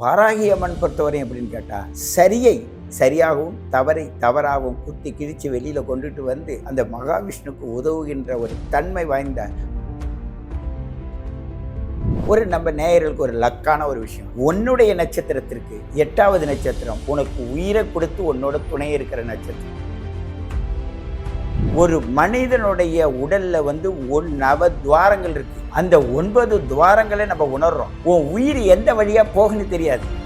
வாராகி அம்மன் பொறுத்தவரை அப்படின்னு கேட்டால் சரியை சரியாகவும் தவறை தவறாகவும் குத்தி கிழிச்சு வெளியில் கொண்டுட்டு வந்து அந்த மகாவிஷ்ணுக்கு உதவுகின்ற ஒரு தன்மை வாய்ந்த ஒரு நம்ம நேயர்களுக்கு ஒரு லக்கான ஒரு விஷயம். உன்னுடைய நட்சத்திரத்திற்கு எட்டாவது நட்சத்திரம் உனக்கு உயிரை கொடுத்து உன்னோட துணை இருக்கிற நட்சத்திரம். ஒரு மனிதனுடைய உடல்ல வந்து ஒன் நவ துவாரங்கள் இருக்கு. அந்த ஒன்பது துவாரங்களை நம்ம உணர்றோம். உன் உயிர் எந்த வழியா போகுன்னு தெரியாது.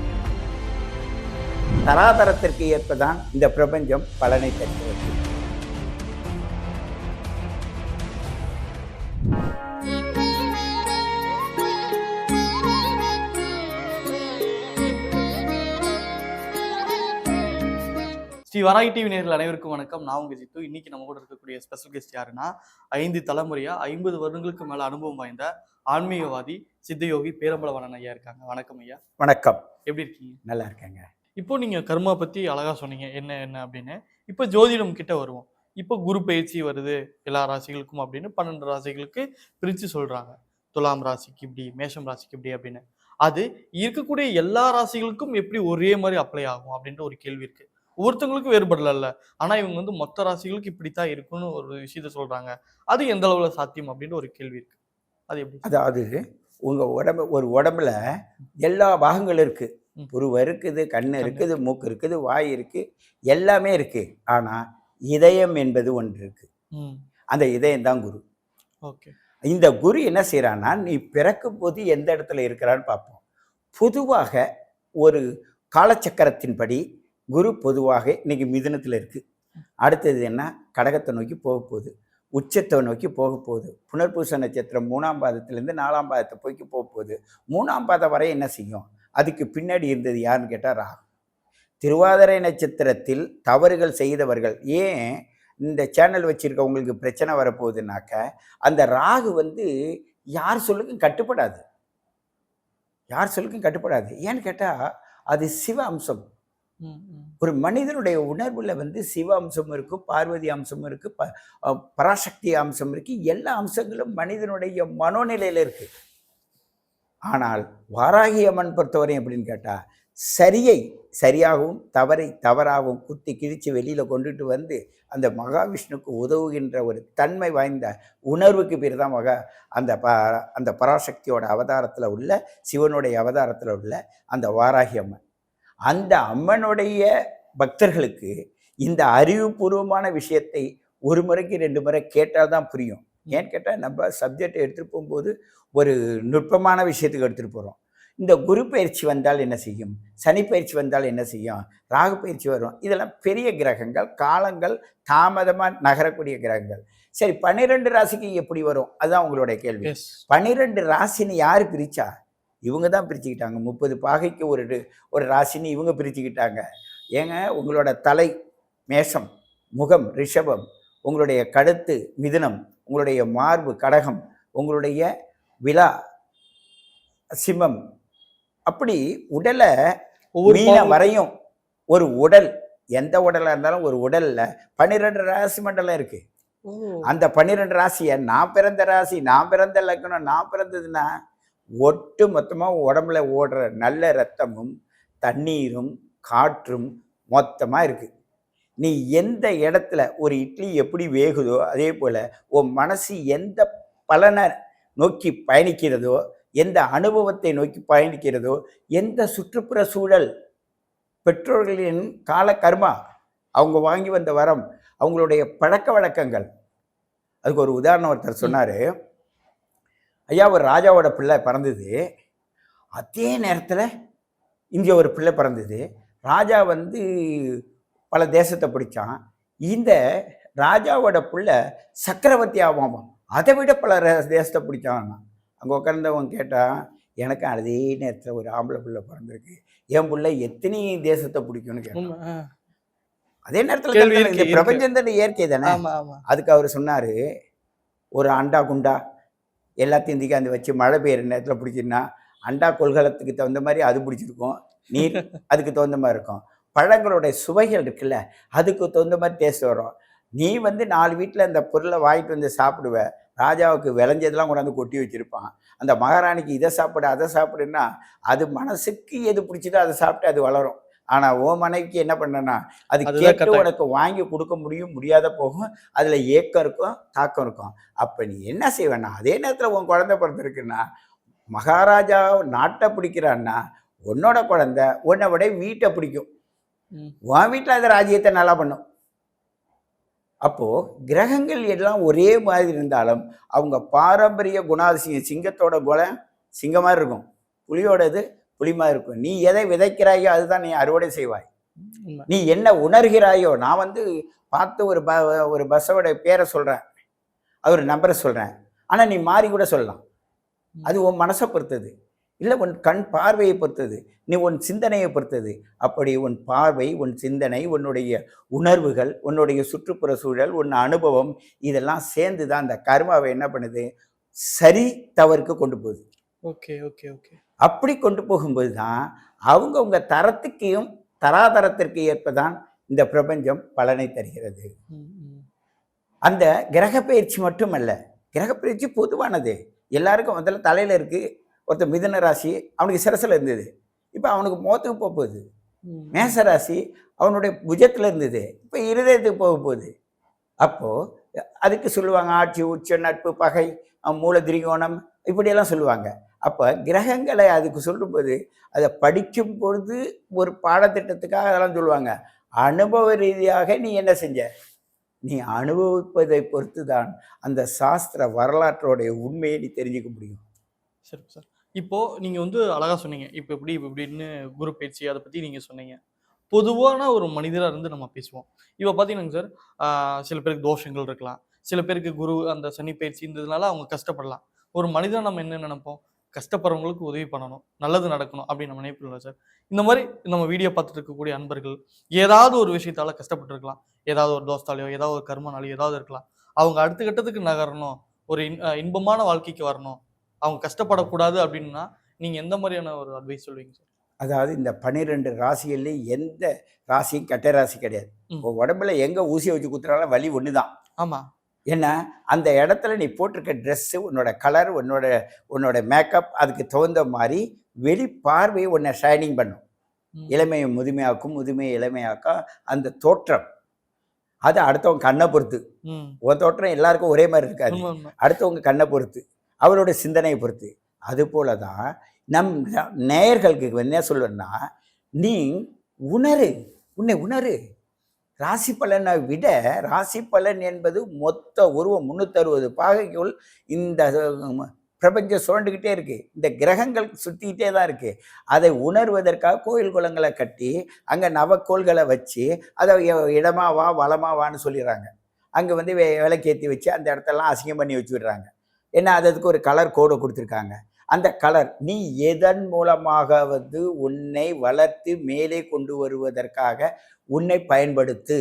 தராதரத்திற்கு ஏற்பதான் இந்த பிரபஞ்சம் பலனை தருகிறது. ஸ்ரீ வராகி டிவி நேர்கள் அனைவருக்கும் வணக்கம். நான் உங்க ஜித்து. இன்னைக்கு நம்ம கூட இருக்கக்கூடிய ஸ்பெஷல் கெஸ்ட் யாருன்னா ஐந்து தலைமுறையா ஐம்பது வருடங்களுக்கு மேல அனுபவம் வாய்ந்த ஆன்மீகவாதி சித்தயோகி பேரம்பலவனன் ஐயா இருக்காங்க. வணக்கம் ஐயா. வணக்கம். எப்படி இருக்கீங்க? நல்லா இருக்கேங்க. இப்போ நீங்க கர்மா பத்தி அழகா சொன்னீங்க. என்ன என்ன அப்படின்னு. இப்போ ஜோதிடம் கிட்ட வருவோம். இப்போ குரு பயிற்சி வருது. எல்லா ராசிகளுக்கும் அப்படின்னு பன்னெண்டு ராசிகளுக்கு பிரிச்சு சொல்றாங்க. துலாம் ராசிக்கு இப்படி மேஷம் ராசிக்கு இப்படி அப்படின்னு. அது இருக்கக்கூடிய எல்லா ராசிகளுக்கும் எப்படி ஒரே மாதிரி அப்ளை ஆகும் அப்படின்ற ஒரு கேள்வி இருக்கு. ஒவ்வொருத்தவங்களுக்கும் வேறுபடல ஆனா இவங்க வந்து மொத்த ராசிகளுக்கு இப்படித்தான் இருக்குன்னு ஒரு விஷயத்த சொல்றாங்க. அது எந்த அளவுல சாத்தியம் அப்படின்ற ஒரு கேள்வி இருக்கு. அது எப்படி? அதாவது உங்க உடம்பு ஒரு உடம்புல எல்லா பாகங்களும் இருக்கு. ம். புருவம் இருக்குது கண் கண்ணு. இருக்குது மூக்கு இருக்குது வாய் இருக்கு எல்லாமே இருக்கு. ஆனா இதயம் என்பது ஒன்று இருக்கு. ம். அந்த இதயம் தான் குரு. ஓகே. இந்த குரு என்ன செய்யறான்னா நீ பிறக்கும் போது எந்த இடத்துல இருக்கிறான்னு பார்ப்போம். பொதுவாக ஒரு காலச்சக்கரத்தின்படி குரு பொதுவாக இன்னைக்கு மிதுனத்தில் இருக்குது அடுத்தது என்ன? கடகத்தை நோக்கி போக போகுது. உச்சத்தை நோக்கி போக போகுது. புனர்பூச நட்சத்திரம் மூணாம் பாதத்திலேருந்து நாலாம் பாதத்தை போய்க்கு போக போகுது. மூணாம் பாதம் வரை என்ன செய்யும்? அதுக்கு பின்னாடி இருந்தது யாருன்னு கேட்டால் ராகு. திருவாதிரை நட்சத்திரத்தில் தவறுகள் செய்தவர்கள் ஏன் இந்த சேனல் வச்சுருக்கவங்களுக்கு பிரச்சனை வரப்போகுதுனாக்க அந்த ராகு வந்து யார் சொல்லுக்கும் கட்டுப்படாது. யார் சொல்லுக்கும் கட்டுப்படாது. ஏன்னு கேட்டால் அது சிவ அம்சம். ஒரு மனிதனுடைய உணர்வில் வந்து சிவ அம்சம் இருக்கும் பார்வதி அம்சம் இருக்குது ப பராசக்தி அம்சம் இருக்குது எல்லா அம்சங்களும் மனிதனுடைய மனோநிலையில் இருக்குது ஆனால் வாராகி அம்மன் பொறுத்தவரை அப்படின்னு கேட்டால் சரியை சரியாகவும் தவறை தவறாகவும் குத்தி கிழிச்சு வெளியில் கொண்டுட்டு வந்து அந்த மகாவிஷ்ணுக்கு உதவுகின்ற ஒரு தன்மை வாய்ந்த உணர்வுக்கு பேர் தான் மகா அந்த ப அந்த பராசக்தியோட அவதாரத்தில் உள்ள சிவனுடைய அவதாரத்தில் உள்ள அந்த வாராகி அம்மன். அந்த அம்மனுடைய பக்தர்களுக்கு இந்த அறிவுபூர்வமான விஷயத்தை ஒரு முறைக்கு ரெண்டு முறை கேட்டால் தான் புரியும். ஏன்னு கேட்டால் நம்ம சப்ஜெக்டை எடுத்துகிட்டு போகும்போது ஒரு நுட்பமான விஷயத்துக்கு எடுத்துகிட்டு போகிறோம் இந்த குரு பயிற்சி வந்தால் என்ன செய்யும்? சனி பயிற்சி வந்தால் என்ன செய்யும்? ராகு பயிற்சி வரும். இதெல்லாம் பெரிய கிரகங்கள் காலங்கள் தாமதமாக நகரக்கூடிய கிரகங்கள். சரி பன்னிரெண்டு ராசிக்கு எப்படி வரும்? அதுதான் உங்களுடைய கேள்வி. பன்னிரெண்டு ராசின்னு யார் பிரிச்சா? இவங்க தான் பிரிச்சுக்கிட்டாங்க. முப்பது பாகைக்கு ஒரு ஒரு ராசின்னு இவங்க பிரிச்சுக்கிட்டாங்க. ஏங்க உங்களோட தலை மேஷம் முகம் ரிஷபம் உங்களுடைய கழுத்து மிதுனம் உங்களுடைய மார்பு கடகம் உங்களுடைய விழா சிம்மம் அப்படி உடலை மீன வரையும் ஒரு உடல். எந்த உடலாக இருந்தாலும் ஒரு உடல்ல. பன்னிரெண்டு ராசி மண்டலம் இருக்கு. ஓ. அந்த பன்னிரெண்டு ராசியை நான் பிறந்த ராசி நான் பிறந்த லக்னம் நான் பிறந்ததுன்னா ஒட்டு மொத்தமாக உடம்புல ஓடுற நல்ல ரத்தமும் தண்ணீரும் காற்றும் மொத்தமாக இருக்கு. நீ எந்த இடத்துல ஒரு இட்லி எப்படி வேகுதோ அதே போல் உன் மனசு எந்த பலனை நோக்கி பயணிக்கிறதோ எந்த அனுபவத்தை நோக்கி பயணிக்கிறதோ எந்த சுற்றுப்புற சூழல் பெற்றோர்களின் கால கர்மா அவங்க வாங்கி வந்த வரம் அவங்களுடைய பழக்க வழக்கங்கள். அதுக்கு ஒரு உதாரணம் ஒருத்தர் சொன்னார். ஐயா ஒரு ராஜாவோட பிள்ளை பிறந்தது. அதே நேரத்தில் இங்கே ஒரு பிள்ளை பிறந்தது. ராஜா வந்து பல தேசத்தை பிடிச்சான். இந்த ராஜாவோட பிள்ளை சக்கரவர்த்தி ஆவாமா அதை விட பல தேசத்தை பிடிச்சான். அங்கே உட்கார்ந்தவன் கேட்டான் எனக்கு அதே நேரத்தில் ஒரு ஆம்பளை பிள்ளை பிறந்திருக்கு. என் பிள்ளை எத்தனை தேசத்தை பிடிக்கும்னு கேட்டான். அதே நேரத்தில் இந்த. பிரபஞ்சம் தானே இயற்கை தானே? அதுக்கு அவர் சொன்னார் ஒரு அண்டா குண்டா எல்லாத்தையும் தூக்கி வச்சு மழை பெய்கிற நேரத்தில் பிடிச்சிருந்தா அண்டா கொள்கலத்துக்கு தகுந்த மாதிரி அது பிடிச்சிருக்கும். நீர் அதுக்கு தகுந்த மாதிரி இருக்கும். பழங்களுடைய சுவைகள் இருக்குல்ல அதுக்கு தகுந்த மாதிரி டேஸ்ட் வரும். நீ வந்து நாலு வீட்டில் அந்த பொருளை வாங்கிட்டு வந்து சாப்பிடுவ ராஜாவுக்கு விளைஞ்சதெல்லாம் கொண்டாந்து கொட்டி வச்சுருப்பான். அந்த மகாராணிக்கு இதை சாப்பிடு அதை சாப்பிடுன்னா அது மனசுக்கு எது பிடிச்சதோ அதை சாப்பிட்டு அது வளரும். ஆனா ஓ மனைவிக்கு என்ன பண்ணனா அது கேட்டு. உனக்கு வாங்கி கொடுக்க முடியும் முடியாத போகும். அதுல ஏக்கம் இருக்கும் தாக்கம் இருக்கும். அப்ப நீ என்ன செய்வேன்னா அதே நேரத்துல உன் குழந்தை பிறந்திருக்குன்னா மகாராஜா நாட்டை பிடிக்கிறான்னா உன்னோட குழந்தை உன்னை விட வீட்டை பிடிக்கும். உன் வீட்டில் அது ராஜ்யத்தை நல்லா பண்ணும். அப்போ கிரகங்கள் எல்லாம் ஒரே மாதிரி இருந்தாலும் அவங்க பாரம்பரிய குணாதிசயம் சிங்கத்தோட குணம் சிங்க மாதிரி இருக்கும். புலியோடது மாதிரி இருக்கும். நீ எதை விதைக்கிறாயோ அதுதான் நீ அறுவடை செய்வாய். நீ என்ன உணர்கிறாயோ நான் வந்து பார்த்து ஒரு ப ஒரு பஸ்ஸோட பேரை சொல்கிறேன் அவர் நம்பரை சொல்கிறேன் ஆனால் நீ மாறி கூட சொல்லலாம். அது உன் மனசை பொறுத்தது. இல்லை உன் கண் பார்வையை பொறுத்தது. நீ உன் சிந்தனையை பொறுத்தது. அப்படி உன் பார்வை உன் சிந்தனை உன்னுடைய உணர்வுகள் உன்னுடைய சுற்றுப்புற சூழல் உன் அனுபவம் இதெல்லாம் சேர்ந்து தான் அந்த கர்மாவை என்ன பண்ணுது? சரி தவறுக்கு கொண்டு போகுது. Okay okay okay. அப்படி கொண்டு போகும்போது தான் அவங்கவுங்க தரத்துக்கையும் தராதரத்திற்கு ஏற்ப தான் இந்த பிரபஞ்சம் பலனை தருகிறது. அந்த கிரக பயிற்சி மட்டுமல்ல கிரக பயிற்சி பொதுவானது. எல்லாருக்கும் முதல்ல தலையில் இருக்கு ஒருத்தர் மிதுன ராசி அவனுக்கு சிரசில் இருந்தது. இப்போ அவனுக்கு முகத்துக்கு போக போகுது. மேச ராசி அவனுடைய புஜத்தில் இருந்தது. இப்போ இருதயத்துக்கு போக போகுது. அப்போது அதுக்கு சொல்லுவாங்க ஆட்சி உச்ச நட்பு பகை மூல திரிகோணம் இப்படியெல்லாம் சொல்லுவாங்க. அப்போ கிரகங்களை அதுக்கு சொல்லும்போது அதை படிக்கும் பொழுது ஒரு பாடத்திட்டத்துக்காக அதெல்லாம் சொல்லுவாங்க. அனுபவ ரீதியாக நீ என்ன செஞ்ச? நீ அனுபவிப்பதை பொறுத்து தான் அந்த சாஸ்திர வரலாற்றோடைய உண்மையை நீ தெரிஞ்சுக்க முடியும். சரி சார். இப்போது நீங்கள் வந்து அழகாக சொன்னீங்க. இப்போ எப்படி இப்போ இப்படின்னு குரு பயிற்சி அதை பற்றி நீங்கள் சொன்னீங்க. பொதுவான ஒரு மனிதராக இருந்து நம்ம பேசுவோம். இப்போ பார்த்தீங்கன்னா சார் சில பேருக்கு தோஷங்கள் இருக்கலாம். சில பேருக்கு குரு அந்த சனி பயிற்சி இருந்ததுனால அவங்க கஷ்டப்படலாம். ஒரு மனிதன் நம்ம என்ன நினைப்போம்? கஷ்டப்படுறவங்களுக்கு உதவி பண்ணணும் நல்லது நடக்கணும் அப்படின்னு நம்ம நினைப்பில்லை சார். இந்த மாதிரி நம்ம வீடியோ பார்த்துட்டு இருக்கக்கூடிய அன்பர்கள் ஏதாவது ஒரு விஷயத்தால கஷ்டப்பட்டு இருக்கலாம் ஏதாவது ஒரு தோஸ்தாலையோ ஏதாவது ஒரு கர்மனாலையோ ஏதாவது இருக்கலாம். அவங்க அடுத்த கட்டத்துக்கு நகரணும் ஒரு இன் இன்பமான வாழ்க்கைக்கு வரணும். அவங்க கஷ்டப்படக்கூடாது அப்படின்னா நீங்க எந்த மாதிரியான ஒரு அட்வைஸ் சொல்லுவீங்க சார்? அதாவது இந்த பன்னிரெண்டு ராசிகள்ல எந்த ராசியும் கெட்ட ராசி கிடையாது. உடம்புல எங்க ஊசியை வச்சு குத்துறாலும் வலி ஒன்று தான் ஆமா. ஏன்னா அந்த இடத்துல நீ போட்டிருக்க ட்ரெஸ்ஸு உன்னோட கலர் உன்னோட உன்னோட மேக்கப் அதுக்கு தகுந்த மாதிரி வெளி பார்வை உன்னை ஷைனிங் பண்ணும். இளமையை முதுமையாக்கும் முதுமையை இளமையாக்கும் அந்த தோற்றம். அது அடுத்தவங்க கண்ணை பொறுத்து. உன் தோற்றம் எல்லாருக்கும் ஒரே மாதிரி இருக்காது. அடுத்தவங்க கண்ணை பொறுத்து. அவரோட சிந்தனையை பொறுத்து. அது போல தான் நம் நேயர்களுக்கு என்ன சொல்லுவேன்னா நீ உணரு உன்னை உணரு. ராசி பலனை விட ராசி பலன் என்பது மொத்த உருவம் முந்நூற்றறுபது பாகைக்குள் இந்த பிரபஞ்சம் சுழண்டுக்கிட்டே இருக்கு. இந்த கிரகங்கள் சுற்றிக்கிட்டே தான் இருக்கு. அதை உணர்வதற்காக கோயில் குளங்களை கட்டி அங்கே நவக்கோள்களை வச்சு அதை இடமா வா வளமா வான்னு சொல்லிடுறாங்க. அங்கே வந்து விளக்கேற்றி வச்சு அந்த இடத்தெல்லாம் அசிங்கம் பண்ணி வச்சு விடுறாங்க ஏன்னா அது அதுக்கு ஒரு கலர் கோடை கொடுத்துருக்காங்க. அந்த கலர் நீ எதன் மூலமாக வந்து உன்னை வளர்த்து மேலே கொண்டு வருவதற்காக உன்னை பயன்படுத்து.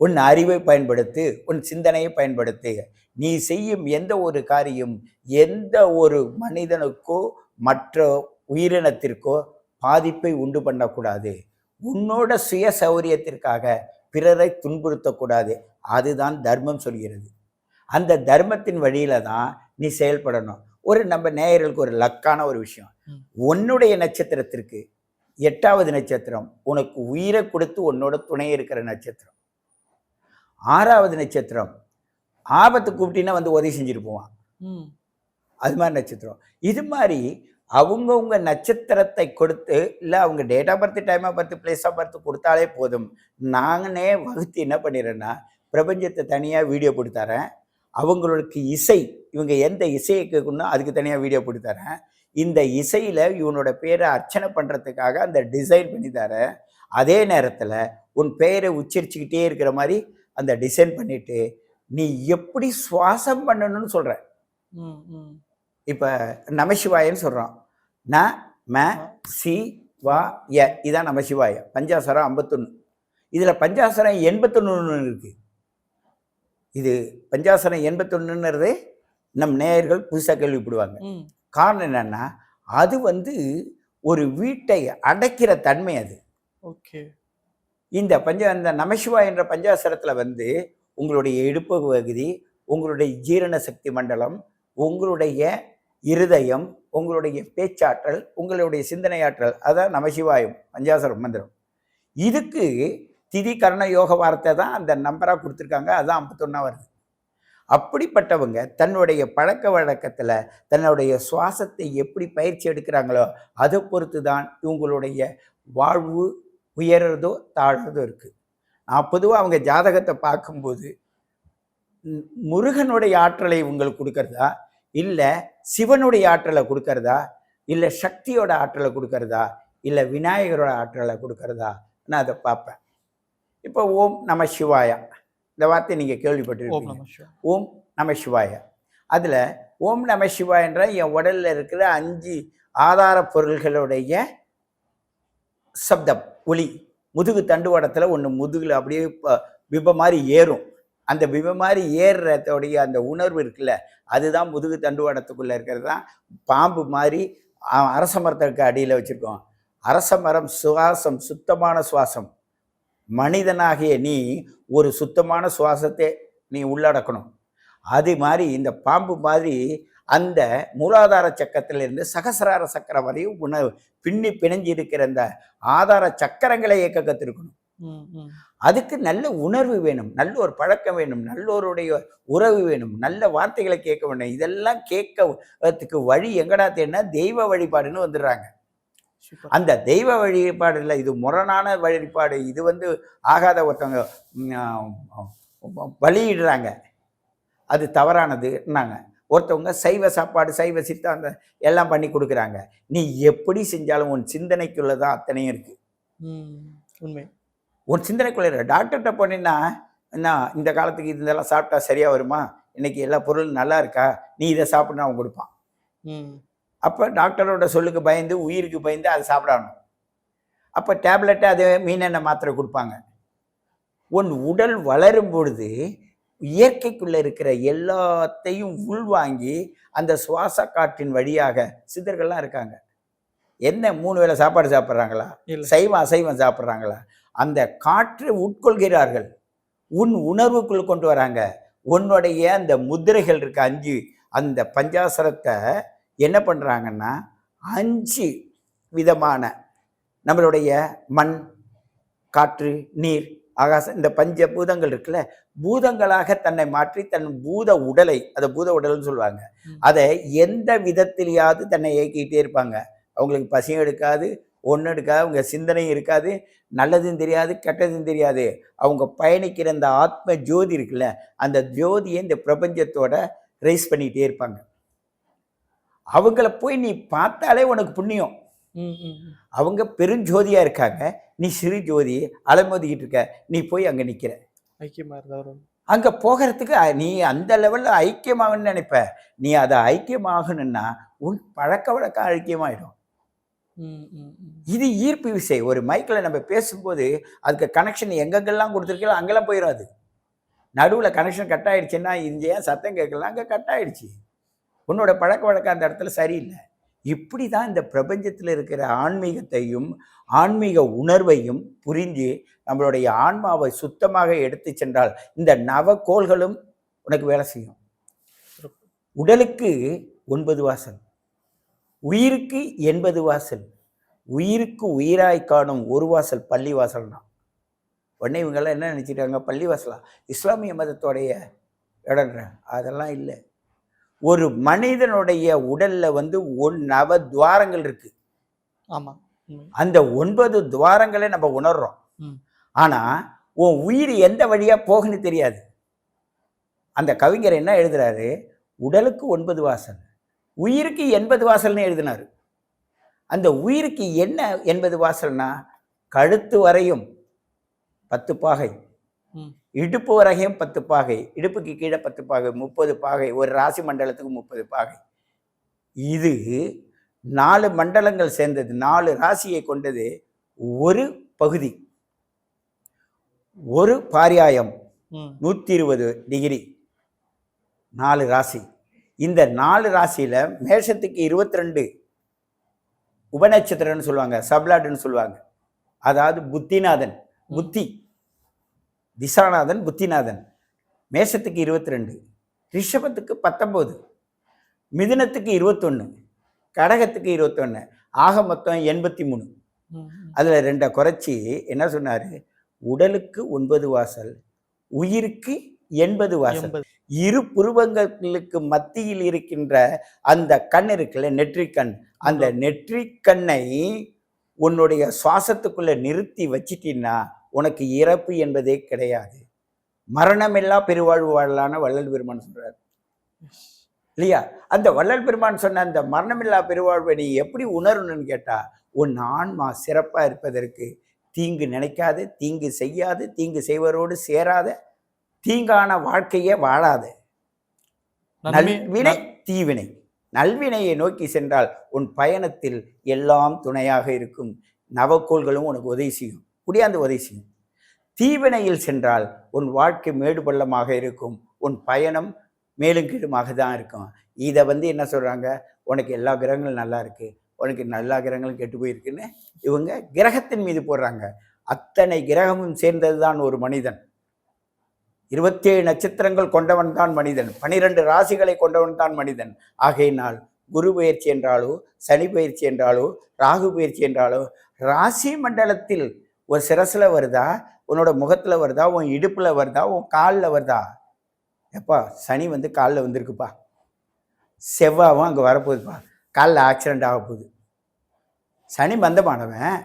உன் அறிவை பயன்படுத்து உன் சிந்தனையை பயன்படுத்து. நீ செய்யும் எந்த ஒரு காரியம் எந்த ஒரு மனிதனுக்கோ மற்ற உயிரினத்திற்கோ பாதிப்பை உண்டு பண்ணக்கூடாது. உன்னோட சுய சௌரியத்திற்காக பிறரை துன்புறுத்தக்கூடாது. அதுதான் தர்மம் சொல்கிறது. அந்த தர்மத்தின் வழியில தான் நீ செயல்படணும். ஒரு நம்ம நேயர்களுக்கு ஒரு லக்கான ஒரு விஷயம். உன்னுடைய நட்சத்திரத்திற்கு எட்டாவது நட்சத்திரம் உனக்கு உயிரை கொடுத்து உன்னோட துணை இருக்கிற நட்சத்திரம். ஆறாவது நட்சத்திரம் ஆபத்து கூப்பிட்டினா வந்து உதவி செஞ்சுட்டு போவான். அது மாதிரி நட்சத்திரம். இது மாதிரி அவங்கவுங்க நட்சத்திரத்தை கொடுத்து இல்லை அவங்க date of birth time of birth place of birth கொடுத்தாலே போதும். நானே வகுத்து என்ன பண்ணிடுறேன்னா பிரபஞ்சத்தை தனியாக வீடியோ போட்டு தரேன். அவங்களுக்கு இசை இவங்க எந்த இசையை கேட்கணும்னோ அதுக்கு தனியாக வீடியோ போட்டு தரேன். இந்த இசையில் இவனோட பேரை அர்ச்சனை பண்ணுறதுக்காக அந்த டிசைன் பண்ணி தரேன் அதே நேரத்தில் உன் பெயரை உச்சரிச்சுக்கிட்டே இருக்கிற மாதிரி அந்த டிசைன் பண்ணிட்டு நீ எப்படி சுவாசம் பண்ணணும்னு சொல்கிற. இப்போ நமசிவாயன்னு சொல்கிறோம் ந ம சி வா ய. இதான் நமசிவாய பஞ்சாசரம் ஐம்பத்தொன்று இதில் பஞ்சாசரம் எண்பத்தொன்னு இருக்குது இது பஞ்சாசரம் எண்பத்தொன்னுங்கிறது நம் நேயர்கள் புதுசாக கேள்விப்படுவாங்க. காரணம் என்னன்னா அது வந்து ஒரு வீட்டை அடைக்கிற தன்மை அது. ஓகே. இந்த பஞ்ச இந்த நமசிவா என்ற பஞ்சாசரத்தில் வந்து உங்களுடைய இடுப்பு பகுதி உங்களுடைய ஜீரண சக்தி மண்டலம் உங்களுடைய இருதயம் உங்களுடைய பேச்சாற்றல் உங்களுடைய சிந்தனையாற்றல் அதான் நமசிவாயம் பஞ்சாசர மந்திரம். இதுக்கு திதி கரண யோக வார்த்தை தான் அந்த நம்பராக கொடுத்துருக்காங்க. அதான் ஐம்பத்தொன்னா வருது. அப்படிப்பட்டவங்க தன்னுடைய பழக்க வழக்கத்தில் தன்னுடைய சுவாசத்தை எப்படி பயிற்சி எடுக்கிறாங்களோ அதை பொறுத்து தான் இவங்களுடைய வாழ்வு உயர்றதோ தாழ்றதோ இருக்குது நான் பொதுவாக அவங்க ஜாதகத்தை பார்க்கும்போது முருகனுடைய ஆற்றலை உங்களுக்கு கொடுக்கறதா? இல்லை சிவனுடைய ஆற்றலை கொடுக்கறதா? இல்லை சக்தியோட ஆற்றலை கொடுக்கறதா? இல்லை விநாயகரோட ஆற்றலை கொடுக்கறதா? நான் அதை பார்ப்பேன். இப்போ ஓம் நம சிவாயா. இந்த வார்த்தை நீங்கள் சிவாய. ஓம் நம சிவாய. அதில் ஓம் நம சிவாயன்ற என் உடலில் இருக்கிற அஞ்சு ஆதார பொருள்களுடைய சப்தம் ஒலி முதுகு தண்டுவடத்தில் ஒன்று முதுகில் அப்படியே ப- விப மாதிரி ஏறும். அந்த விப மாதிரி ஏறுறதோடைய அந்த உணர்வு இருக்குல்ல அதுதான் முதுகு தண்டுவடத்துக்குள்ளே இருக்கிறது தான். பாம்பு மாதிரி அரச மரத்துக்கு அடியில் வச்சுருக்கோம். அரச மரம் சுவாசம் சுத்தமான சுவாசம். மனிதனாகிய நீ ஒரு சுத்தமான சுவாசத்தை நீ உள்ளடக்கணும். அது மாதிரி இந்த பாம்பு மாதிரி அந்த மூலாதார சக்கரத்திலிருந்து சகசிரார சக்கரம் வரையும் உணவு பின்னி பிணைஞ்சு இருக்கிற அந்த ஆதார சக்கரங்களை இயக்க கத்திருக்கணும். ம், ம். அதுக்கு நல்ல உணர்வு வேணும். நல்ல ஒரு பழக்கம் வேணும். நல்லோருடைய உறவு வேணும். நல்ல வார்த்தைகளை கேட்க வேண்டும் இதெல்லாம் கேட்கறதுக்கு வழி எங்கடா தேடினா தெய்வ வழிபாடுன்னு வந்துடுறாங்க. அந்த தெய்வ வழிபாடு இல்லை இது முரணான வழிபாடு. இது வந்து ஆகாத ஒருத்தவங்க பலியிடுறாங்க அது தவறானதுன்னாங்க. ஒருத்தவங்க சைவ சாப்பாடு சைவ சித்தாந்தம் எல்லாம் பண்ணி கொடுக்குறாங்க. நீ எப்படி செஞ்சாலும் உன் சிந்தனைக்குள்ளதான் அத்தனையும் இருக்கு. ம், உண்மை. உன் சிந்தனைக்குள்ள டாக்டர்கிட்ட போனீங்கன்னா என்ன இந்த காலத்துக்கு இதெல்லாம் சாப்பிட்டா சரியா வருமா? இன்னைக்கு எல்லா பொருளும் நல்லா இருக்கா? நீ இதை சாப்பிட்னா அவன் கொடுப்பான். அப்போ டாக்டரோட சொல்லுக்கு பயந்து உயிருக்கு பயந்து அதை சாப்பிடணும். அப்போ டேப்லெட்டு அதே மீனெண்ணெய் மாத்திரை கொடுப்பாங்க. உன் உடல் வளரும் பொழுது இயற்கைக்குள்ளே இருக்கிற எல்லாத்தையும் உள்வாங்கி அந்த சுவாச காற்றின் வழியாக சித்தர்கள்லாம் இருக்காங்க. என்ன மூணு வேளை சாப்பாடு சாப்பிட்றாங்களா? இல்ல. சைவம் அசைவம் சாப்பிட்றாங்களா? அந்த காற்றை உட்கொள்கிறார்கள். உன் உணர்வுக்குள் கொண்டு வராங்க. உன்னுடைய அந்த முத்திரைகள் இருக்க அஞ்சு அந்த பஞ்சாசரத்தை என்ன பண்ணுறாங்கன்னா அஞ்சு விதமான நம்மளுடைய மண் காற்று நீர் ஆகாசம் இந்த பஞ்ச பூதங்கள் இருக்குல்ல பூதங்களாக தன்னை மாற்றி தன் பூத உடலை அதை பூத உடல்னு சொல்லுவாங்க. அதை எந்த விதத்திலேயாவது தன்னை இயக்கிட்டே இருப்பாங்க. அவங்களுக்கு பசியும் எடுக்காது ஒன்றும் எடுக்காது அவங்க சிந்தனையும் இருக்காது நல்லதும் தெரியாது கெட்டதும் தெரியாது. அவங்க பயணிக்கிற அந்த ஆத்ம ஜோதி இருக்குல்ல அந்த ஜோதியை இந்த பிரபஞ்சத்தோட ரைஸ் பண்ணிகிட்டே இருப்பாங்க. அவங்கள போய் நீ பார்த்தாலே உனக்கு புண்ணியம். ம், ம், ம். அவங்க பெருஞ்சோதியாக இருக்காங்க. நீ சிறு ஜோதி அலமோதிக்கிட்டு இருக்க. நீ போய் அங்கே நிற்கிற ஐக்கியமா இருந்தா வரும் அங்கே போகிறதுக்கு நீ அந்த லெவலில் ஐக்கியமாகணும்னு நினைப்ப. நீ அதை ஐக்கியமாகணும்னா உன் பழக்க வழக்கம் ஐக்கியமாயிடும். இது ஈர்ப்பு விசை. ஒரு மைக்கில் நம்ம பேசும்போது அதுக்கு கனெக்ஷன் எங்கெங்கெல்லாம் கொடுத்துருக்கீங்களோ அங்கெல்லாம் போயிடும் அது. நடுவில் கனெக்ஷன் கட் ஆயிடுச்சுன்னா இங்கே ஏன் சத்தம் கேட்கலாம் அங்கே கட் ஆயிடுச்சு. உன்னோட பழக்க வழக்கம் அந்த இடத்துல சரியில்லை. இப்படி தான் இந்த பிரபஞ்சத்தில் இருக்கிற ஆன்மீகத்தையும் ஆன்மீக உணர்வையும் புரிஞ்சு நம்மளுடைய ஆன்மாவை சுத்தமாக எடுத்து சென்றால் இந்த நவக்கோள்களும் உனக்கு வேலை செய்யும். உடலுக்கு ஒன்பது வாசல் உயிருக்கு எண்பது வாசல் உயிருக்கு உயிராய் காணும் ஒரு வாசல் பள்ளி வாசல்னா. உடனே இவங்கெல்லாம் என்ன நினச்சிட்டாங்க பள்ளி வாசலா? இஸ்லாமிய மதத்தோடைய இடன்ற அதெல்லாம் இல்லை. ஒரு மனிதனுடைய உடல்ல வந்து ஒன் நவ துவாரங்கள் இருக்கு. ஆமா. உண்மை அந்த ஒன்பது துவாரங்களை நம்ம உணர்றோம். ஆனா உன் உயிர் எந்த வழியா போகுன்னு தெரியாது. அந்த கவிஞர் என்ன எழுதுறாரு? உடலுக்கு ஒன்பது வாசல் உயிருக்கு எண்பது வாசல்னு எழுதினாரு. அந்த உயிருக்கு என்ன எண்பது வாசல்னா? கழுத்து வரையும் பத்து பாகை. இடுப்பு வரையும் பத்து பாகை இடுப்புக்கு கீழே பத்து பாகை முப்பது பாகை ஒரு ராசி மண்டலத்துக்கு முப்பது பாகை. இது நாலு மண்டலங்கள் சேர்ந்தது நாலு ராசியை கொண்டது ஒரு பகுதி. ஒரு பாரியாயம் நூற்றி இருபது டிகிரி. நாலு ராசி. இந்த நாலு ராசியில் மேஷத்துக்கு இருபத்தி ரெண்டு உபநட்சத்திரம்னு சொல்லுவாங்க சப்லாடுன்னு சொல்லுவாங்க. அதாவது புத்திநாதன் புத்தி. திசாநாதன் புத்திநாதன். மேஷத்துக்கு இருபத்தி ரெண்டு ரிஷபத்துக்கு பத்தொம்போது மிதுனத்துக்கு இருபத்தொன்று கடகத்துக்கு இருபத்தொன்று ஆக மொத்தம் எண்பத்தி மூணு. அதில் ரெண்டை குறைச்சி என்ன சொன்னார்? உடலுக்கு ஒன்பது வாசல் உயிருக்கு எண்பது வாசல். இரு புருவங்களுக்கு மத்தியில் இருக்கின்ற அந்த கண் இருக்குல்ல நெற்றிக்கண். அந்த நெற்றிக்கண்ணை உன்னுடைய சுவாசத்துக்குள்ள நிறுத்தி வச்சிட்டீன்னா உனக்கு இறப்பு என்பதே கிடையாது. மரணமில்லா பெருவாழ்வு வாழலான வள்ளல் பெருமான் சொல்றார். இல்லையா? அந்த வள்ளல் பெருமான் சொன்ன அந்த மரணமில்லா பெருவாழ்வை நீ எப்படி உணரணும்னு கேட்டா உன் ஆன்மா சிறப்பா இருப்பதற்கு தீங்கு நினைக்காது தீங்கு செய்யாது தீங்கு செய்வரோடு சேராத தீங்கான வாழ்க்கையே வாழாத. நல்வினை தீவினை. நல்வினையை நோக்கி சென்றால் உன் பயணத்தில் எல்லாம் துணையாக இருக்கும். நவக்கோள்களும் உனக்கு உதவி செய்யும். முடியாந்து உதவி செய்யும் தீவினையில் சென்றால் உன் வாழ்க்கை மேடு பள்ளமாக இருக்கும். உன் பயணம் மேலும் கீழுமாக தான் இருக்கும். இதை வந்து என்ன சொல்கிறாங்க உனக்கு எல்லா கிரகங்களும் நல்லா இருக்கு. உனக்கு எல்லா கிரகங்களும் கெட்டு போயிருக்குன்னு இவங்க கிரகத்தின் மீது போடுறாங்க. அத்தனை கிரகமும் சேர்ந்தது தான் ஒரு மனிதன். இருபத்தேழு நட்சத்திரங்கள் கொண்டவன் தான் மனிதன். பனிரெண்டு ராசிகளை கொண்டவன் தான் மனிதன். ஆகையினால் குரு பயிற்சி என்றாலோ சனி பயிற்சி என்றாலோ ராகு பயிற்சி என்றாலோ ராசி மண்டலத்தில் ஒரு சிரசில் வருதா? உன்னோட முகத்தில் வருதா? உன் இடுப்பில் வருதா? உன் காலில் வருதா? எப்பா சனி வந்து காலில் வந்திருக்குப்பா. செவ்வாவும் அங்கே வரப்போகுதுப்பா. காலில் ஆக்சிடெண்ட் ஆக போகுது. சனி மந்தமானவன்.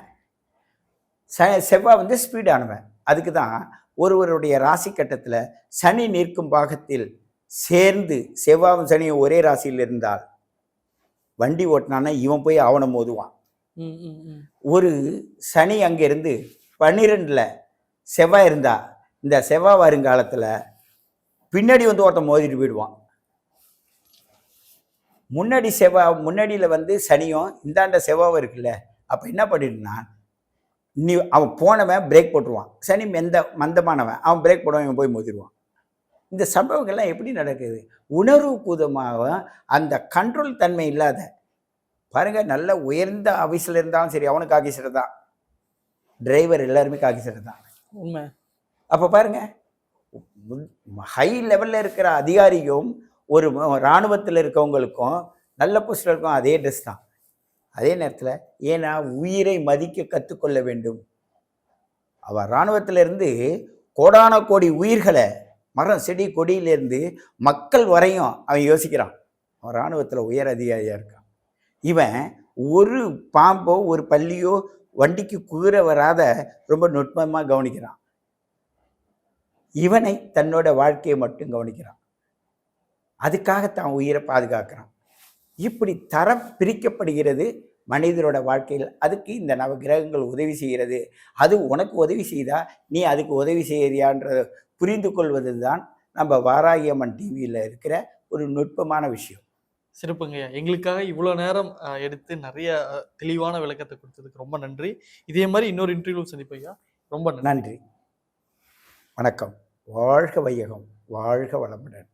ச செவ்வாய் வந்து ஸ்பீடானவன் அதுக்கு தான் ஒருவருடைய ராசி கட்டத்தில் சனி நிற்கும் பாகத்தில் சேர்ந்து செவ்வாவும் சனியும் ஒரே ராசியில் இருந்தால் வண்டி ஓட்டினான்னா இவன் போய் அவனை மோதுவான். ஒரு சனி அங்கேருந்து பன்னிரெண்டில் செவ்வாய் இருந்தா இந்த செவ்வாய் வருங்காலத்தில் பின்னாடி வந்து ஒருத்தன் மோதிட்டு போயிடுவான். முன்னாடி செவ்வாய் முன்னாடியில் வந்து சனியும் இந்தாண்ட செவ்வாவும் இருக்குல்ல அப்போ என்ன பண்ணிடுனா நீ அவன் போனவன் பிரேக் போட்டுருவான். சனி மெந்த மந்தமானவன். அவன் பிரேக் போடுவான் இவன் போய் மோதிடுவான். இந்த சம்பவங்கள்லாம் எப்படி நடக்குது? உணர்வு பூதமாக அந்த கண்ட்ரோல் தன்மை இல்லாத பாருங்க நல்ல உயர்ந்த ஆஃபீஸில் இருந்தாலும் சரி அவனுக்கு ஆஃபீஸர் தான் டிரைவர் எல்லாருமே ஆஃபீஸர் தான் உண்மை. அப்போ பாருங்க ஹை லெவலில் இருக்கிற அதிகாரியும் ஒரு இராணுவத்தில் இருக்கவங்களுக்கும் நல்ல போஸ்டில் இருக்கும் அதே ட்ரெஸ் தான். அதே நேரத்தில் ஏன்னா உயிரை மதிக்க கற்றுக்கொள்ள வேண்டும். அவன் இராணுவத்துல இருந்து கோடான கோடி உயிர்களை மரம் செடி கொடியிலேருந்து மக்கள் வரையும் அவன் யோசிக்கிறான். அவன் இராணுவத்தில் உயர் அதிகாரியாக இருக்கான். இவன் ஒரு பாம்போ ஒரு பள்ளியோ வண்டிக்கு குதிரை வராத ரொம்ப நுட்பமாக கவனிக்கிறான். இவனை தன்னோட வாழ்க்கையை மட்டும் கவனிக்கிறான். அதுக்காக தான் உயிரை பாதுகாக்கிறான். இப்படி தரம் பிரிக்கப்படுகிறது மனிதரோட வாழ்க்கையில். அதுக்கு இந்த நவ கிரகங்கள் உதவி செய்கிறது. அது உனக்கு உதவி செய்தா நீ அதுக்கு உதவி செய்யறியான்ற புரிந்து கொள்வது தான் நம்ம வாராகியம்மன் டிவியில் இருக்கிற ஒரு நுட்பமான விஷயம். சிறப்புங்கய்யா எங்களுக்காக இவ்வளோ நேரம் எடுத்து நிறைய தெளிவான விளக்கத்தை கொடுத்ததுக்கு ரொம்ப நன்றி. இதே மாதிரி இன்னொரு இன்டர்வியூ சந்திப்பையா ரொம்ப நன்றி. நன்றி. வணக்கம். வாழ்க வையகம். வாழ்க வளமுடன்.